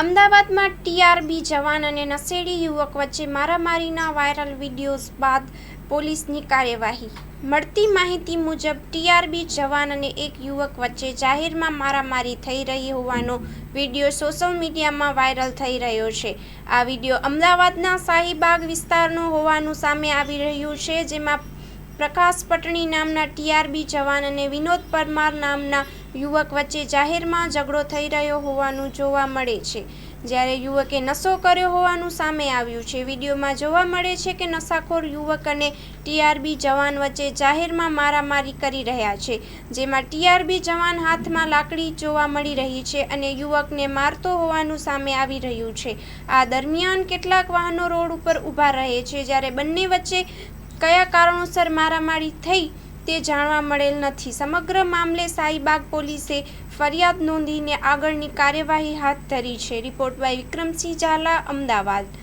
અમદાવાદમાં ટીઆરબી જવાન અને નશેડી યુવક વચ્ચે મારામારીના વાયરલ વિડીયોઝ બાદ પોલીસની કાર્યવાહી. મળતી માહિતી મુજબ ટીઆરબી જવાન અને એક યુવક વચ્ચે જાહેરમાં મારામારી થઈ રહી હોવાનો વીડિયો સોશિયલ મીડિયામાં વાયરલ થઈ રહ્યો છે. આ વીડિયો અમદાવાદના શાહીબાગ વિસ્તારનો હોવાનું સામે આવી રહ્યું છે, જેમાં પ્રકાશ પટણી નામના ટીઆરબી જવાન અને વિનોદ પરમાર નામના યુવક વચ્ચે જાહેરમાં ઝઘડો થઈ રહ્યો હોવાનું જોવા મળે છે. જ્યારે યુવકે નશો કર્યો હોવાનું સામે આવ્યું છે, વિડીયોમાં જોવા મળે છે કે નશાખોર યુવક અને ટીઆરબી જવાન વચ્ચે જાહેરમાં મારામારી કરી રહ્યા છે, જેમાં ટીઆરબી જવાન હાથમાં લાકડી જોવા મળી રહી છે અને યુવકને મારતો હોવાનું સામે આવી રહ્યું છે. આ દરમિયાન કેટલાક વાહનો રોડ ઉપર ઊભા રહે છે, જ્યારે બંને વચ્ચે કયા કારણોસર મારામારી થઈ તે જાણવા મળેલ નથી. સમગ્ર મામલે શાહીબાગ પોલીસે ફરિયાદ નોંધીને આગળની કાર્યવાહી હાથ ધરી છે. Report by Vikramsinh Zala, Ahmedabad.